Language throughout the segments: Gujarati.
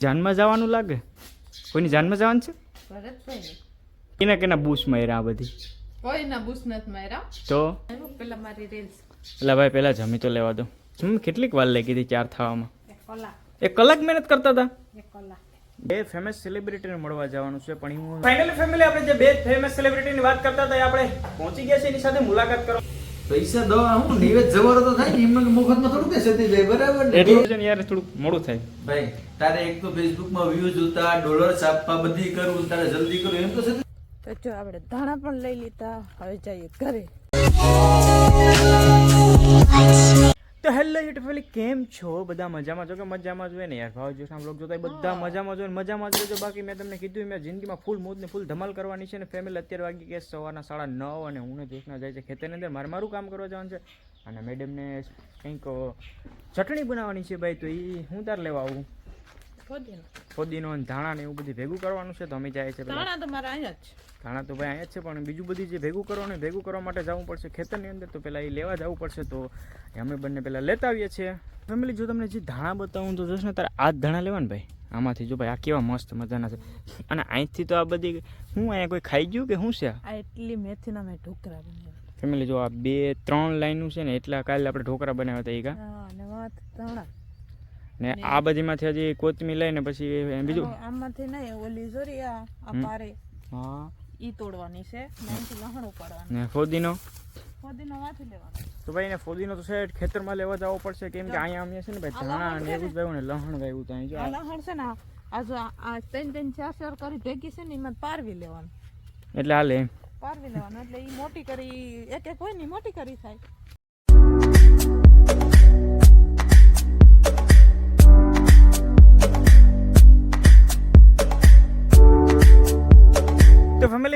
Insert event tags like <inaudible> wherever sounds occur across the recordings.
જાનમાં જવાનું લાગે? કોઈની જાનમાં જવાનું છે? ભરતભાઈ કેના કેના બૂસ માર્યા આ બધી? કોઈ ના બુસ નથી માર્યા. તો? પેલા મારી રીલ્સ એટલે ભાઈ પહેલાં જમી તો લેવા દો. હમ કેટલીક વાર લાગી હતી ચાર થવામાં? એક કલાક. મહેનત કરતા હતા? એક કલાક. બે ફેમસ સેલિબ્રિટીને મળવા જવાનું છે પણ હું ફાઇનલી ફેમિલી આપણે જે બે ફેમસ સેલિબ્રિટીની વાત કરતા હતા એ આપણે પહોંચી ગયા છે એની સાથે મુલાકાત કરો. પૈસા દવા હું નિવેદ જવારો તો થાય ને મુખતમાં થોડું કે સતીશભાઈ બરાબર ને? એટલું છે યાર થોડુંક મોડું થાય. ભાઈ તારે એક તો ફેસબુકમાં વ્યૂઝ જોતા ડોલર છાપવા બધી કરવું તારે જલ્દી કરું એમ તો સતીશ તો જો આપણે ધાણા પણ લઈ લીધા હવે જઈએ ઘરે. તો હેલો યુટ્યુબ ફેમિલી કેમ છો? બધા મજામાં છો કે મજામાં જોઈએ ને યાર? ભાવ જોશ બ્લોગ જોતા બધા મજામાં જોઈએ મજામાં જોઈએ બાકી મેં તમને કીધું મેં જિંદગીમાં ફૂલ મોજ ને ફૂલ ધમાલ કરવાની છે ને ફેમિલી અત્યારે વાગી ગયા સવારના સાડા નવ અને હું ને જોશના જાય છે ખેતરની અંદર. મારે મારું કામ કરવા જવાનું છે અને મેડમને કંઈક ચટણી બનાવવાની છે ભાઈ તો એ હું તાર લેવા આવું? ફોદીનો. ધાણા ને એવું બધું ભેગું કરવાનું છે તો અમે જાય છે ધાણા તો મારા અહીંયા જ છે. ધાણા તો ભાઈ અહીંયા જ છે પણ બીજું બધી જે ભેગું કરવાનું ભેગું કરવા માટે જવું પડશે ખેતરની અંદર તો પહેલાં એ લેવા જવું પડશે તો અમે બંને પહેલાં લેતા આવીએ છીએ. ફેમિલી જો તમને જે ધાણા બતાવું તો જોશ ને તારે આ ધાણા લેવા ને ભાઈ? આમાંથી જો ભાઈ આ કેવા મસ્ત મજાના છે. અને અહીંથી તો આ બધી હું અહીંયા કોઈ ખાઈ ગયું કે શું છે? આ એટલી મેથીના મેં ઢોકરા બનાવ્યા. ફેમિલી જો આ બે ત્રણ લાઈનનું છે ને એટલા કાલે આપણે ઢોકરા બનાવ્યા હતા એ કા? ને આ બધીમાંથી હજી કોથમી લઈને પછી બીજું? આમાંથી નહીં ઓલી જોરી આ પારે. હા. ઈ તોડવાની છે નાનથી લહણ ઉપાડવાનું. ને ફોદીનો? ફોદીનો વાથી લેવાનો. તો ભાઈ ને ફોદીનો તો છે ખેતરમાં લેવા જવો પડશે. કેમ કે અહીંયા અમે છે ને ભાઈ ધાણા ને એવું જ વાવ્યું ને લહણ વાવ્યું તો અહીં જો લહણ છે ને આ- જો આ- ત્રણ ત્રણ ચાર ચાર કરી ભેગી છે ને એમાં પારવી લેવાનું. એટલે હાલે એમ. પારવી લેવાનું એટલે ઈ મોટી કરી એક એક હોય ને મોટી કરી થાય.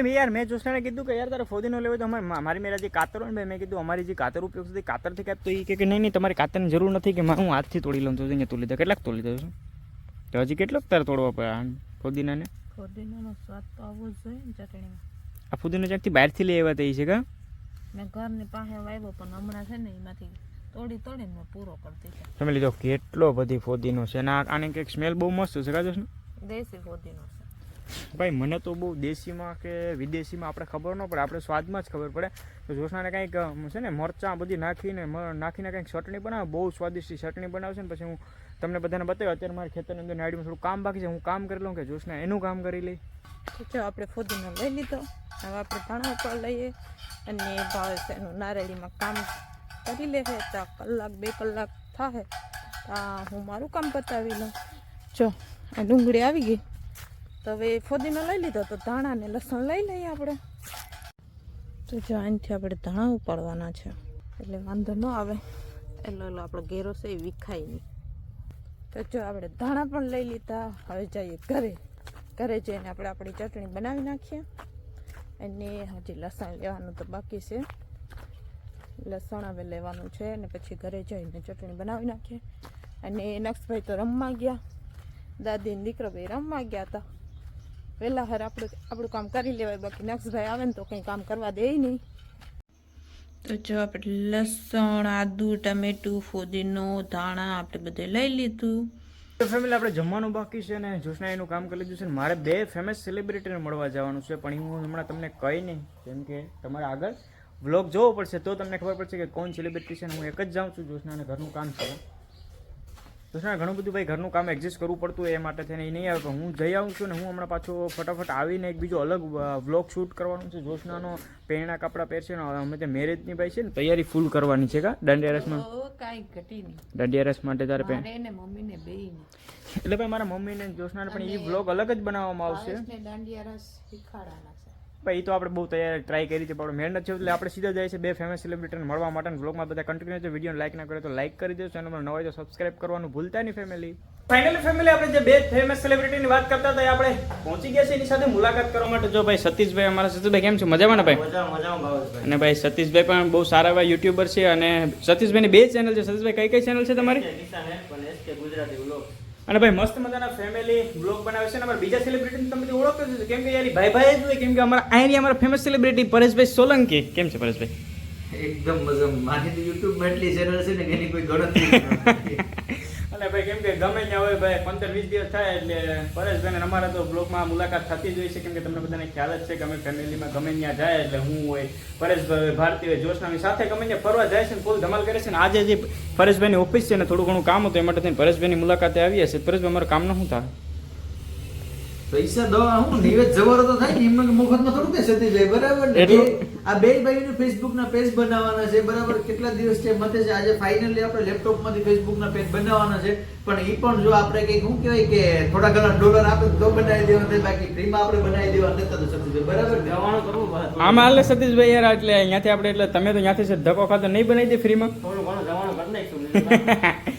તો ફેમિલી મેં યાર મેં જોશનાને કીધું કે યાર તારે ફોદીનો લેવો તો અમારે મારી મેરા જે કાતર હોય ને ભાઈ મેં કીધું અમારી જે કાતર ઉપયોગ છે તે કાતરથી કાપ તો એ કે કે નહીં નહીં તમારી કાતરની જરૂર નથી કે મારે હું હાથથી તોડી લઉં છું. અહીંયા તોડી દે કેટલાક તોડી દઉં છું? તો હજી કેટલોક તારે તોડવા પડે આ ફોદીનાને? ફોદીનાનો સ્વાદ તો આવવો જ જોઈએ ને ચટણીમાં. આ ફોદીનો ક્યાંકથી બહારથી લઈ આવ્યા હતા એ છે કા? મેં ઘરની પાસે વાવ્યો પણ હમણાં છે ને એમાંથી તોડી તોડીને મેં પૂરો કરી દીધો. ફેમિલી જો કેટલો બધી ફોદીનો છે અને આ- આની કંઈક સ્મેલ બહુ મસ્ત છે કાજો ને દેશી ફોદીનો છે. ભાઈ, મને તો બહુ દેશીમાં કે વિદેશીમાં આપણે ખબર ન પડે, આપણે સ્વાદમાં જ ખબર પડે. તો જોશનાને કંઈક છે ને, મરચાં બધી નાખીને નાખીને કંઈક ચટણી બનાવે, બહુ સ્વાદિષ્ટ ચટણી બનાવશે ને, પછી હું તમને બધાને બતાવ્યું, અત્યારે મારે ખેતરની અંદર નાડીમાં થોડું કામ બાકી છે, હું કામ કરી લઉં કે જોશના, એનું કામ કરી લઈ જો, આપણે ફોદીનો લઈ લીધો. હવે આપણે ધાણા ઉપર લઈએ અને ભાવે છે એનું નારેળીમાં કામ કરી લેશે તો કલાક, બે કલાક થાય તો હું મારું કામ પતાવી લઉં. જો, આ ડુંગળી આવી ગઈ. તો હવે ફોદીનો લઈ લીધો તો ધાણા ને લસણ લઈ લઈએ આપણે. તો જો અહીંથી આપણે ધાણા ઉપાડવાના છે. એટલે વાંધો ન આવે. એટલે ઓલો આપણો ઘેરો છે એ વિખાય નહીં. તો જો આપણે ધાણા પણ લઈ લીધા. હવે જઈએ ઘરે. ઘરે જઈને આપણે આપણી ચટણી બનાવી નાખીએ. અને હજી લસણ લેવાનું તો બાકી છે. લસણ હવે લેવાનું છે અને પછી ઘરે જઈને ચટણી બનાવી નાખીએ. અને નક્ષભાઈ તો રમવા ગયા. દાદીને દીકરો ભાઈ રમવા ગયા હતા. વહેલા હર આપણું આપણું કામ કરી લેવાય બાકી નક્ષભાઈ આવે ને તો કંઈ કામ કરવા દે નહીં. તો જો આપણે લસણ આદુ ટમેટું ફુદીનો ધાણા આપણે બધે લઈ લીધું. તો ફેમિલી આપણે જમવાનું બાકી છે ને જોશના એનું કામ કરી લીધું છે ને મારે બે ફેમસ સેલિબ્રિટીને મળવા જવાનું છે પણ હું હમણાં તમને કહી નહીં. જેમ કે તમારે આગળ વ્લોગ જોવો પડશે તો તમને ખબર પડશે કે કોણ સેલિબ્રિટી છે ને હું એક જ જાઉં છું જોશનાને ઘરનું કામ છે જોશના ઘણું બધું ભાઈ ઘરનું કામ એડજસ્ટ કરવું પડતું એ માટે થઈને એ નહીં આવે. હું જઈ આવું છું ને હું હમણાં પાછો ફટાફટ આવીને એક બીજો અલગ વ્લોગ શૂટ કરવાનું છે. જોશનાનો પહેરણા કપડાં પહેરશે ને અમે તે મેરેજની ભાઈ છે ને તૈયારી ફૂલ કરવાની છે કા? દંડિયારસમાં કાંઈ ઘટી નહીં. દંડિયારસ માટે તારે પહેર મમ્મીને બે એટલે ભાઈ મારા મમ્મીને જોશનાને પણ એ વ્લોગ અલગ જ બનાવવામાં આવશે. દંડિયારસ શીખવાડવાના છે. ભાઈ એ તો આપણે બહુ તૈયાર ટ્રાય કરી હતી પણ મહેનત છે એટલે આપણે સીધા જાય છે બે ફેમસ સેલિબ્રિટીને મળવા માટે. બ્લોગમાં બધા કન્ટિન્યુ છે વીડિયો લાઈક ના કરે તો લાઈક કરી દેજો. ચેનલ પર નવા હોય તો સબસ્ક્રાઈબ કરવાનું ભૂલતા નહીં ફેમિલી ફાઇનલી ફેમિલી આપણે જે બે ફેમસ સેલિબ્રિટીની વાત કરતા હતા આપણે પહોંચી ગયા છે એની સાથે મુલાકાત કરવા માટે. જો ભાઈ સતીશભાઈ અમારા સતીશભાઈ કેમ છે? મજામાં ને ભાઈ? મજામાં અને ભાઈ સતીશભાઈ પણ બહુ સારા એવા યુટ્યુબર છે અને સતીશભાઈની બે ચેનલ છે. સતીશભાઈ કઈ કઈ ચેનલ છે તમારી? પણ ગુજરાતી અને ભાઈ મસ્ત મજાના ફેમિલી બ્લોગ બનાવે છે અને અમારા બીજા સેલિબ્રિટી તમે ઓળખતો જ કેમ કે યાર ભાઈ ભાઈ જ હોય, કેમ કે અમારા અહીંયા અમારા ફેમસ સેલિબ્રિટી પરેશભાઈ સોલંકી. કેમ છે પરેશભાઈ? એકદમ મજા મારી યુટ્યુબ એટલી ચેનલ છે ને એની કોઈ ગણતરી જ નથી. એટલે ને ભાઈ કેમ કે ગમે ત્યાં હોય ભાઈ પંદર વીસ દિવસ થાય એટલે પરેશભાઈ અમારા તો બ્લોગમાં મુલાકાત થતી જ હોય છે. કેમ કે તમને બધાને ખ્યાલ જ છે કે અમે ફેમિલીમાં ગમે ત્યાં જાય એટલે હું હોય પરેશભાઈ ભારતી હોય જોશનાની સાથે ગમે ત્યાં ફરવા જાય છે ને ફૂલ ધમાલ કરે છે ને આજે જે પરેશભાઈની ઓફિસ છે ને થોડું ઘણું કામ હતું એ માટે થઈને પરેશભાઈની મુલાકાતે આવીએ છે. પરેશભાઈ અમારું કામ ન શું થાય? પૈસા દવા હું નિવેદ જવારો તો થાય ને એમાં મફતમાં થોડું કે સતીશભાઈ બરાબર ને? એટલું- આ બે ભાઈઓને ફેસબુક ના પેજ બનાવવાના છે. બરાબર? કેટલા દિવસ છે? મતે છે આજે ફાઇનલી આપણે લેપટોપમાંથી ફેસબુક ના પેજ બનાવવાના છે. પણ એ પણ જો આપણે કંઈક શું કહેવાય કે થોડા ઘણા ડોલર આપે તો બનાવી દેવાના છે બાકી ફ્રીમાં આપણે બનાવી દેવા નતા તો સતીશભાઈ બરાબર? જવાનું કરવું બસ. આમાં હાલે સતીશભાઈ યાર એટલે અહીંયાથી આપણે એટલે તમે તો ત્યાંથી છે ધક્કો ખાતો નહીં બનાવી દે ફ્રીમાં થોડું ઘણું જવાનું કરી નાખીશું. <laughs>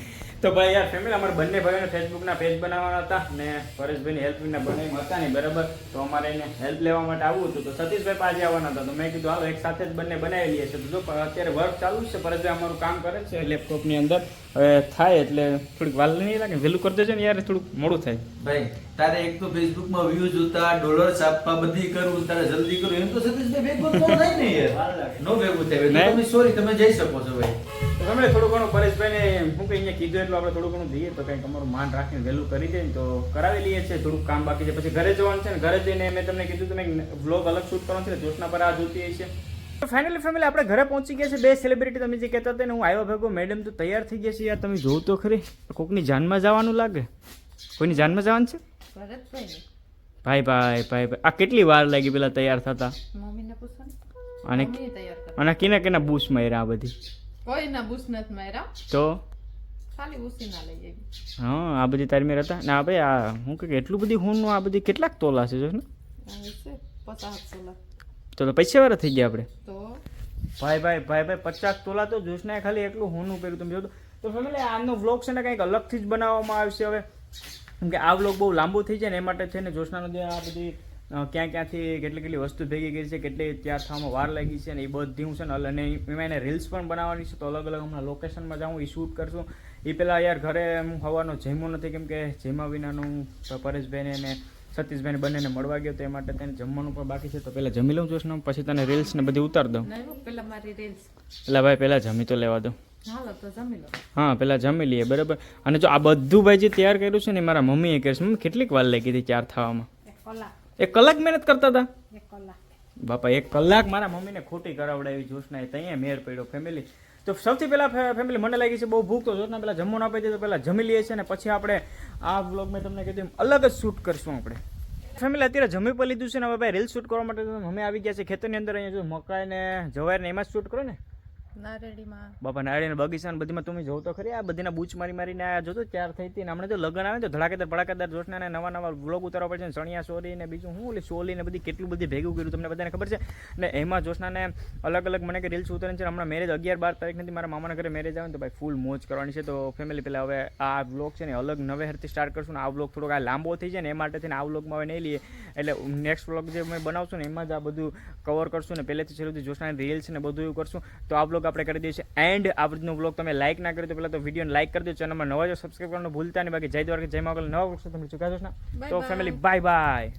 તો ભાઈ યાર ફેમિલી અમારા બંને ભાઈઓને ફેસબુકના પેજ બનાવવાના હતા ને પરેશભાઈની હેલ્પ વિના બનાવી હતા નહીં બરાબર? તો અમારે એને હેલ્પ લેવા માટે આવવું હતું. તો સતીશભાઈ પાસે આવવાના હતા. તો મેં કીધું હાલો એક સાથે જ બંને બનાવી લઈએ છે તો જો અત્યારે વર્ક ચાલુ છે. પરેશભાઈ અમારું કામ કરે છે લેપટોપની અંદર. હવે થાય એટલે થોડીક વાલ નહીં લાગે વહેલું કરી દેજો ને યાર થોડુંક મોડું થાય. ભાઈ તારે એક તો ફેસબુકમાં વ્યૂ જોતા ડોલર છાપવા બધી કરવું તારે જલ્દી કરવું. એમ તો સતીશભાઈ ભેગું થાય ને યાર. નો ભેગું થાય. સોરી તમે જઈ શકો છો ભાઈ. તમે થોડું ઘણું પરેશભાઈને હું કંઈ અહીંયા કીધું એટલું આપણે થોડું ઘણું દઈએ તો કંઈક અમારું માન રાખીને વહેલું કરી દે ને તો કરાવી લઈએ છીએ થોડુંક કામ બાકી છે. પછી ઘરે જવાનું છે ને ઘરે જઈને મેં તમને કીધું તમે વ્લોગ અલગ શૂટ કરવાનું છે ને જોશના પર આ જોતી છે તો ફાઇનલી ફેમિલી આપણે ઘરે પહોંચી ગયા છે બે સેલિબ્રિટી તમે જે કહેતા હતા ને હું આવ્યો ભેગો મેડમ તો તૈયાર થઈ ગયા છે યાર તમે જોવું તો ખરી. કોકની જાનમાં જવાનું લાગે? કોઈની જાનમાં જવાનું છે? ભાઈ ભાઈ ભાઈ ભાઈ. આ કેટલી વાર લાગી પેલા તૈયાર થતા? મમ્મીને અને અને કિના કિના બૂસ માર્યા આ બધી. કોઈ ના બુસ નથી માર્યા તો? ખાલી ઉસી ના લઈ આવી. હા આ બધી તારી મેર હતા. ને આ ભાઈ આ હું કે એટલું બધી હોનનું આ બધી કેટલાક તોલા છે જો ને? તો તો પૈસા વાળા થઈ ગયા આપણે. તો? ભાઈ ભાઈ ભાઈ ભાઈ પચાસ તોલા તો જોશના ખાલી એટલું હોનું પહેર્યું તમે જોતો તો ફેમિલી આનો વ્લોગ છે ને કંઈક અલગથી જ બનાવવામાં આવશે હવે. કેમ કે આ વ્લોગ બહુ લાંબો થઈ જાય ને એ માટે છે ને જોશનાનો જે આ બધી ક્યાં ક્યાંથી કેટલી કેટલી વસ્તુ ભેગી કરી છે કેટલી તૈયાર થવામાં વાર લાગી છે ને એ બધી હું છે ને અને એમાં એને રીલ્સ પણ બનાવવાની છે તો અલગ અલગ હમણાં લોકેશનમાં જાઉં એ શૂટ કરશું. એ પહેલાં યાર ઘરે હું હવાનો જમ્યો નથી કેમ કે જમ્યા વિનાનું પરેશભાઈને અને સતીશભાઈને બંનેને મળવા ગયો તો એ માટે તેને જમવાનું પણ બાકી છે તો પહેલાં જમી લઉં જોશના પછી તને રીલ્સ ને બધી ઉતાર દઉં. પહેલાં હો, પેલા મારી રીલ્સ એટલે ભાઈ પહેલાં જમી તો લેવા દો. હાલો તો જમી લો. હા પહેલાં જમી લઈએ બરાબર? અને જો આ બધું ભાઈ જે તૈયાર કર્યું છે ને મારા મમ્મીએ કર્યું છે કેટલીક વાર લાગી હતી તૈયાર થવામાં? એક કલાક મહેનત કરતા હતા? કલાક. બાપા એક કલાક મારા મમ્મીને ખોટી કરાવડાવી જોશના ત્યાં મેર પડ્યો ફેમિલી તો સૌથી પહેલાં ફેમિલી મને લાગી છે બહુ ભૂખ તો જોશના પહેલાં જમવાનું આપી દે તો પહેલાં જમી લઈએ છીએ ને પછી આપણે આ વ્લોગ મેં તમને કીધું અલગ જ શૂટ કરશું આપણે. ફેમિલી અત્યારે જમી પર લીધું છે ને હવે ભાઈ રીલ શૂટ કરવા માટે મમ્મી આવી ગયા છે ખેતરની અંદર અહીંયા જો મકાઈ ને જવાર ને એમાં જ શૂટ કરો ને. નારેડીમાં. બાપા નાળિયેર બગીચા ને બધીમાં તમે જોવો તો ખરી, આ બધીના બૂચ મારી મારીને આ જોતો ત્યાર થઈ હતી હમણાં જો લગ્ન આવે તો ધડાકેદાર ભડાકેદાર જોશના નવા નવા વ્લોગ ઉતારવા પડશે છે ચણિયા સોરી ને બીજું હું ઓલી સોલી ને બધી કેટલું બધી ભેગું કર્યું તમને બધાને ખબર છે? ને એમાં જોશનાને અલગ અલગ મને કે રીલ્સ ઉતારે છે હમણાં મેરેજ અગિયાર બાર તારીખ નથી, મારા મામાના ઘરે મેરેજ આવે તો ભાઈ ફૂલ મોજ કરવાની છે. તો ફેમિલી પહેલાં હવે આ વ્લોગ છે ને અલગ નવેરથી સ્ટાર્ટ કરશું ને આ વ્લોગ થોડોક આ લાંબો થઈ જાય ને એ માટે થઈને આ વ્લોગમાં હવે નહીં લઈએ. એટલે નેક્સ્ટ વ્લોગ જે મેં બનાવશું ને એમાં જ આ બધું કવર કરશું ને પહેલેથી છેલ્લું જોશના રીલ્સ ને બધું એવું કરશું. તો આ વ્લોગ આપણે કરી દઈએ છીએ. એન્ડ આ બધું બ્લોગ તમે લાઇક ના કર્યો તો પહેલાં તો વિડીયોને લાઈક કરી દો ચેનલમાં નવા જો સબસ્ક્રાઈબ કરવાનું ભૂલતા નહીં. બાકી જય દ્વારકા જય માગલ નવા વૃક્ષો તમે ચૂકા જોશના તો ફેમિલી બાય બાય